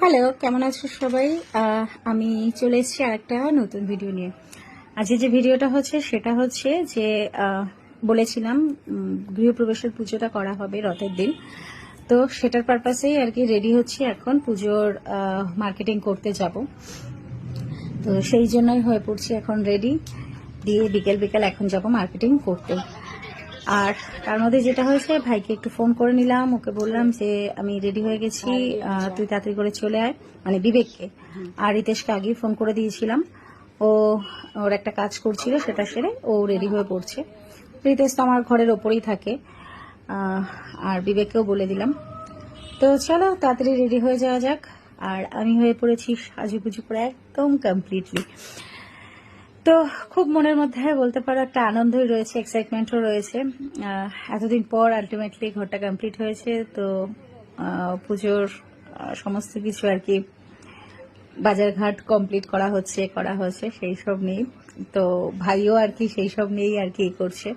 Hello কেমন আছো সবাই? আমি চলে এসেছি আরেকটা নতুন ভিডিও নিয়ে। আজকে যে ভিডিওটা হচ্ছে, সেটা হচ্ছে যে বলেছিলাম গৃহপ্রবেশের পুজোটা করা হবে রথের দিন। তো সেটার পারপাসেই আর কি রেডি হচ্ছি এখন পুজোর মার্কেটিং করতে যাব। তো সেই জন্যই হয়ে পড়ছি এখন রেডি দিয়ে বিকেল বিকেল এখন যাব মার্কেটিং করতে। আর তার মধ্যে যেটা হয়েছে ভাইকে একটু ফোন করে নিলাম ওকে বললাম যে আমি রেডি হয়ে গেছি তুই তাড়াতাড়ি করে চলে আয়। মানে বিবেককে। আর রিতেশকে আগেই ফোন করে দিয়েছিলাম। ও ওর একটা কাজ করছিল সেটা সেরে ও রেডি হয়ে পড়ছে। রিতেশ তো আমার ঘরের ওপরেই থাকে। আর বিবেককেও বলে দিলাম। তো চলো তাড়াতাড়ি রেডি হয়ে যাওয়া যাক। আর আমি হয়ে পড়েছি সাজুগুজু করে একদম কমপ্লিটলি তো খুব মনের মধ্যে বলতে পারো একটা আনন্দই রয়েছে এক্সাইটমেন্টও রয়েছে। এতদিন পর আলটিমেটলি ঘরটা কমপ্লিট হয়েছে, তো পুজোর সমস্ত কিছু আর কি বাজারঘাট কমপ্লিট করা হচ্ছে করা হচ্ছে সেই সব নিয়েই। তো ভাইও আর কি সেই সব নিয়েই আর কি করছে।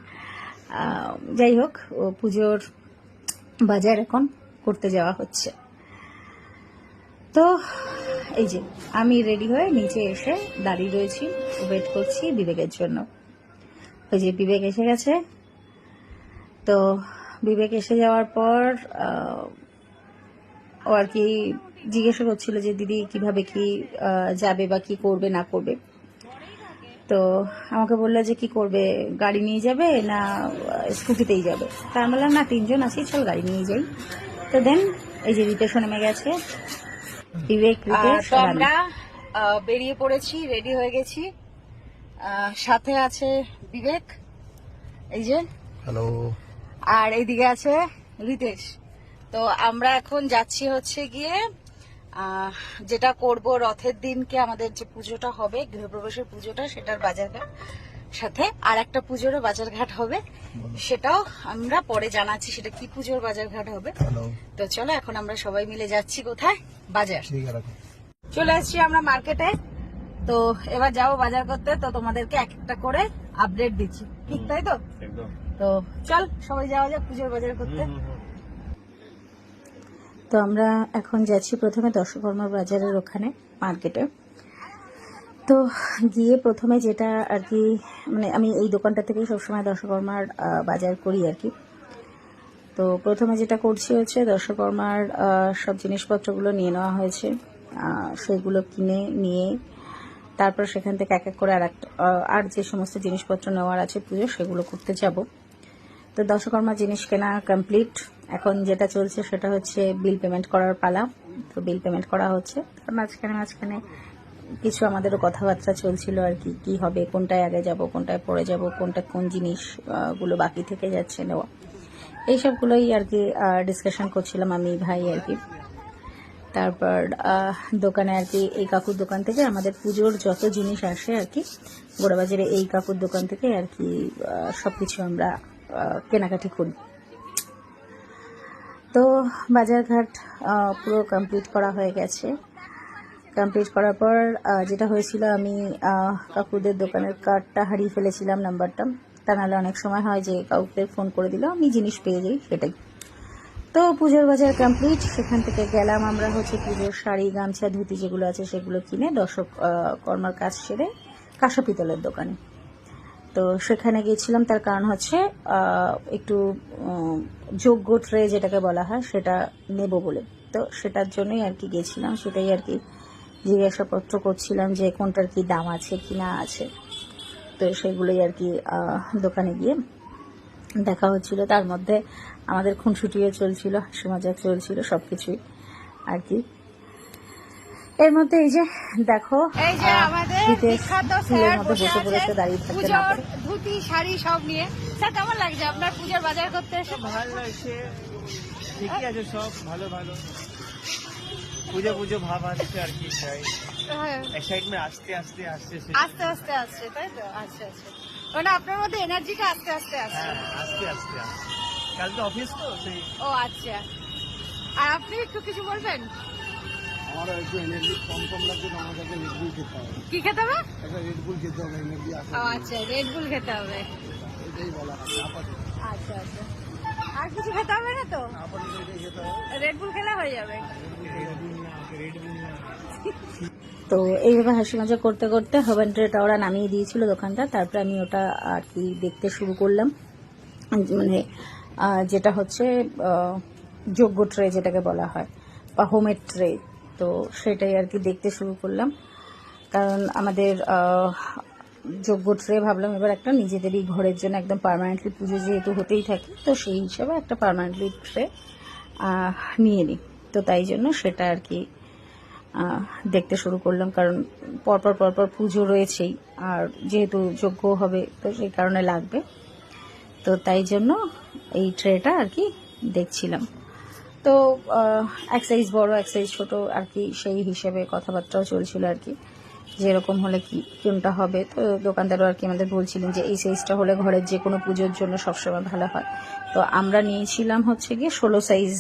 যাই হোক, ও পুজোর বাজার এখন করতে যাওয়া হচ্ছে। তো, এই যে, আমি রেডি হয়ে নিচে এসে দাঁড়িয়ে রয়েছি ওয়েট করছি বিবেকের জন্য। ওই যে বিবেক এসে গেছে। তো, বিবেক এসে যাওয়ার পর ও আর কি জিজ্ঞাসা করছিল যে, দিদি, কীভাবে কি যাবে বা কি করবে, না করবে? তো, আমাকে বলল যে, কি করবে, গাড়ি নিয়ে যাবে না স্কুটিতেই যাবে? তা আমি বললাম, না, তিনজন আছি, চল গাড়ি নিয়ে যাই। তো দেন, এই যে রিতেশও নেমে গেছে। তো আমরা বেরিয়ে পড়েছি রেডি হয়ে গেছি। সাথে আছে বিবেক এই যে। হ্যালো। আর এইদিকে আছে রিতেশ। তো আমরা এখন যাচ্ছি হচ্ছে গিয়ে যেটা করব রথের দিনকে আমাদের যে পুজোটা হবে গৃহপ্রবেশের পুজোটা সেটার বাজারঘাট। সাথে আর একটা পুজোরও বাজারঘাট হবে। সেটাও আমরা পরে জানাচ্ছি সেটা কি পুজোর বাজারঘাট হবে। তো চলো এখন আমরা সবাই মিলে যাচ্ছি কোথায়? বাজার। চলে আসছি আমরা মার্কেটে। তো এবার যাব বাজার করতে। তো তোমাদেরকে এক একটা করে আপডেট দিচ্ছি। ঠিক তাই তো? তো চল সবাই যাওয়া যাক পুজোর বাজার করতে। তো আমরা এখন যাচ্ছি প্রথমে দশকর্মা বাজারের ওখানে মার্কেটে। তো গিয়ে প্রথমে যেটা আর কি মানে আমি এই দোকানটা থেকেই সবসময় দশকর্মার বাজার করি আর কি। তো প্রথমে যেটা করছি হচ্ছে দশকর্মার সব জিনিসপত্রগুলো নিয়ে নেওয়া হয়েছে। সেগুলো কিনে নিয়ে তারপর সেখান থেকে এক এক করে আর আর যে সমস্ত জিনিসপত্র নেওয়ার আছে পুজো সেগুলো করতে যাব। তো দশকর্মা জিনিস কেনা কমপ্লিট এখন যেটা চলছে সেটা হচ্ছে বিল পেমেন্ট করার পালা। তো বিল পেমেন্ট করা হচ্ছে। মাঝখানে মাঝখানে কিছু আমাদেরও কথাবার্তা চলছিল আর কি কি হবে কোনটায় আগে যাব কোনটায় পরে যাব কোনটা কোন জিনিস আহ, গুলো বাকি থেকে যাচ্ছে নেওয়া। এইসবগুলোই আর কি ডিসকাশন করছিলাম আমি ভাই আর কি। তারপর দোকানে আর কি এই কাকুর দোকান থেকে আমাদের পুজোর যত জিনিস আসে আর কি গোড়াবাজারে এই কাকুর দোকান থেকে আর কি আহ, সবকিছু আমরা কেনাকাটি করি। তো বাজারঘাট পুরো কমপ্লিট করা হয়ে গেছে। কমপ্লিট করার পর যেটা হয়েছিল, আমি কাকুদের দোকানের কার্ডটা হারিয়ে ফেলেছিলাম নাম্বারটা। তা নাহলে অনেক সময় হয় যে কাউকে ফোন করে দিল আমি জিনিস পেয়ে যাই, সেটাই। তো পুজোর বাজার কমপ্লিট সেখান থেকে গেলাম আমরা হচ্ছে পুজোর শাড়ি, গামছা, ধুতি যেগুলো আছে সেগুলো কিনে দর্শক কর্মার কাজ সেরে কাঁসা পিতলের দোকানে। তো সেখানে গিয়েছিলাম, তার কারণ হচ্ছে একটু যোগ্য ট্রে যেটাকে বলা হয়, সেটা নেব বলে। তো সেটার জন্যই আর কি গেছিলাম সেটাই আর কি জিজ্ঞাসাপত্র করছিলাম যে কোনটার কি দাম আছে কি না আছে। তো সেগুলোই আর কি দোকানে গিয়ে দেখা হচ্ছিল। তার মধ্যে আমাদের খুনসুটিও চলছিল হাসি মজাক চলছিল সবকিছুই আর কি। এর মধ্যে এই যে দেখো এই যে আমাদের বিখ্যাত স্যার বসে পুজোর ধুতি শাড়ি সব নিয়ে। স্যার কেমন লাগছে আপনার পুজোর বাজার করতে? এসে ভালো লাগছে। ঠিকই আছে সব ভালো ভালো। পুজো পুজো ভাব আসছে আর কি চাই হ্যাঁ, এক্সাইটমেন্ট আস্তে আস্তে আসছে আস্তে আস্তে আসছে তাই তো? আচ্ছা আচ্ছা। মানে আপনার মধ্যে এনার্জিটা আস্তে আস্তে আসছে। হ্যাঁ আস্তে আস্তে আসছে। কাল তো অফিস তো সেই। ও আচ্ছা। আর আপনি একটু কিছু বলবেন? আমারও একটু এনার্জি কম কম লাগছে রেডবুল খেতে হবে। কি খেতে হবে? একটা রেডবুল খেতে হবে এনার্জি আসে ও আচ্ছা রেড বুল খেতে হবে। এটাই বলা আপাতত আচ্ছা আচ্ছা। আর কিছু খেতে হবে না তো? আপাতত এটাই খেতে হবে। রেড বুল খেলে হয়ে যাবে। তো এইভাবে হাসি মজা করতে করতে হবেন ট্রেটা ওরা নামিয়ে দিয়েছিল দোকানটা। তারপরে আমি ওটা আর কি দেখতে শুরু করলাম। মানে যেটা হচ্ছে যোগ্য ট্রে যেটাকে বলা হয়, বা হোমের ট্রে তো সেটাই আর কি দেখতে শুরু করলাম। কারণ আমাদের যোগ্য ট্রে ভাবলাম এবার একটা নিজেদেরই ঘরের জন্য একদম পার্মানেন্টলি পুজো যেহেতু হতেই থাকে, তো সেই হিসাবে একটা পার্মানেন্টলি ট্রে নিয়ে নিই। তো তাই জন্য সেটা আর কি দেখতে শুরু করলাম, কারণ পরপর পরপর পুজো রয়েছেই, আর যেহেতু যোগ্য হবে, তো সেই কারণে লাগবে। তো তাই জন্য এই ট্রেটা আর কি দেখছিলাম। তো এক সাইজ বড়, এক সাইজ ছোট, আর কি সেই হিসেবে কথাবার্তাও চলছিল আর কি যেরকম হলে কি, কোনটা হবে। তো দোকানদারও আর কি আমাদের বলছিলেন যে এই সাইজটা হলে ঘরের যে কোনো পুজোর জন্য সবসময় ভালো হয়। তো আমরা নিয়েছিলাম হচ্ছে গিয়ে ষোলো সাইজ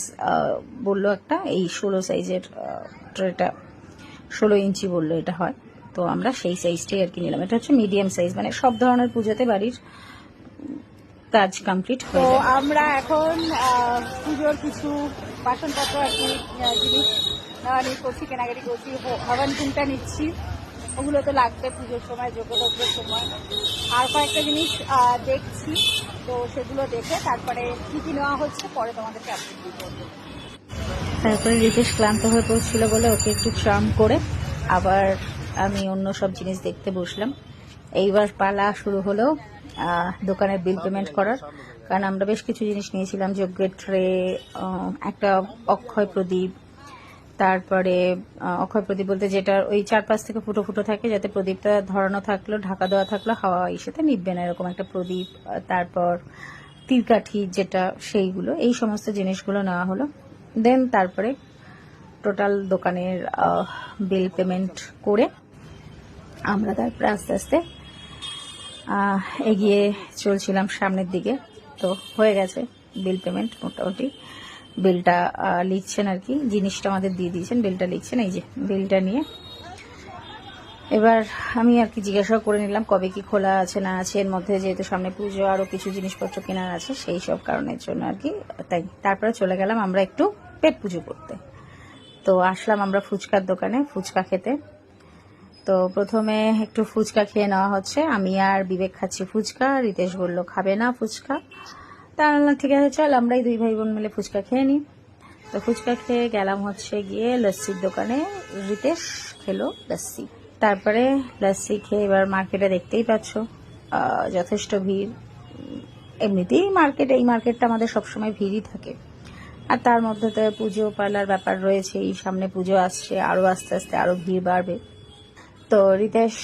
বলল একটা, এই ষোলো সাইজের ট্রেটা ষোলো ইঞ্চি বলল এটা হয়। তো আমরা সেই সাইজটাই আর কি নিলাম। এটা হচ্ছে মিডিয়াম সাইজ মানে সব ধরনের পুজোতে বাড়ির কাজ কমপ্লিট তো আমরা এখন পুজোর কিছু বাসনপত্র আর কি জিনিস নেওয়া নিয়ে করছি কেনাকাটি করছি হবান কুমটা নিচ্ছি। ওগুলো তো লাগবে পুজোর সময় যোগ্যলগ্নের সময়। আর কয়েকটা জিনিস দেখছি তো সেগুলো দেখে তারপরে কি কি নেওয়া হচ্ছে পরে তোমাদেরকে আপডেট দিব তারপরে রিতেশ ক্লান্ত হয়ে পড়ছিল বলে ওকে একটু চার্ম করে আবার আমি অন্য সব জিনিস দেখতে বসলাম। এইবার পালা শুরু হলো দোকানের বিল পেমেন্ট করার। কারণ আমরা বেশ কিছু জিনিস নিয়েছিলাম, যজ্ঞের ট্রে একটা অক্ষয় প্রদীপ, তারপরে অক্ষয় প্রদীপ বলতে যেটা ওই চারপাশ থেকে ফুটো ফুটো থাকে, যাতে প্রদীপটা ধরানো থাকল, ঢাকা দেওয়া থাকল, হাওয়া ইসেতে নিববে না, এরকম একটা প্রদীপ তারপর তীরকাঠি যেটা, সেইগুলো, এই সমস্ত জিনিসগুলো নেওয়া হলো। দেন তারপরে টোটাল দোকানের বিল পেমেন্ট করে আমরা তারপরে আস্তে আস্তে এগিয়ে চলছিলাম সামনের দিকে। তো হয়ে গেছে বিল পেমেন্ট মোটামুটি। বিলটা লিখছেন আর কি, জিনিসটা আমাদের দিয়ে দিয়েছেন, বিলটা লিখছেন, এই যে বিলটা নিয়ে এবার আমি আর কি জিজ্ঞাসা করে নিলাম কবে কি খোলা আছে, না আছে। এর মধ্যে যেহেতু সামনে পুজো আরও কিছু জিনিসপত্র কেনার আছে, সেই সব কারণের জন্য আর কি। তাই তারপরে চলে গেলাম আমরা একটু পেট পুজো করতে। তো আসলাম আমরা ফুচকার দোকানে, ফুচকা খেতে। তো প্রথমে একটু ফুচকা খেয়ে নেওয়া হচ্ছে। আমি আর বিবেক খাচ্ছি ফুচকা, রিতেশ বলল, খাবে না ফুচকা? তা ঠিক আছে, চল, আমরাই দুই ভাই বোন মিলে ফুচকা খেয়ে নিই। তো ফুচকা খেয়ে গেলাম হচ্ছে গিয়ে লস্যির দোকানে। রিতেশ খেলো লস্যি। তারপরে লস্যি খেয়ে এবার মার্কেটে দেখতেই পাচ্ছ যথেষ্ট ভিড়। এমনিতেই মার্কেট এই মার্কেটটা আমাদের সবসময় ভিড়ই থাকে। আর তার মধ্যে তো পুজো পালার ব্যাপার রয়েছে, এই সামনে পুজো আসছে আরও আস্তে আস্তে আরও ভিড় বাড়বে। তো রিতেশ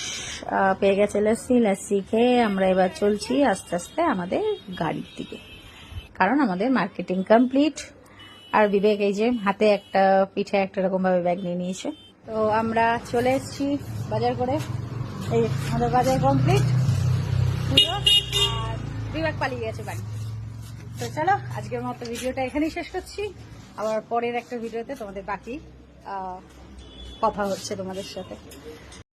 পেয়ে গেছে লস্যি লস্যি খেয়ে আমরা এবার চলছি আস্তে আস্তে আমাদের গাড়ির দিকে। কারণ আমাদের মার্কেটিং কমপ্লিট আর বিবেক এই যে হাতে একটা, পিঠে একটা রকমভাবে ব্যাগ নিয়ে নিয়েছে। তো আমরা চলে এসছি বাজার করে। এই আমাদের বাজার কমপ্লিট পুজো আর বিভাগ পালিয়ে গেছে বাড়ি। তো চলো, আজকের মতো ভিডিওটা এখানেই শেষ করছি। আবার পরের একটা ভিডিওতে তোমাদের বাকি কথা হচ্ছে তোমাদের সাথে।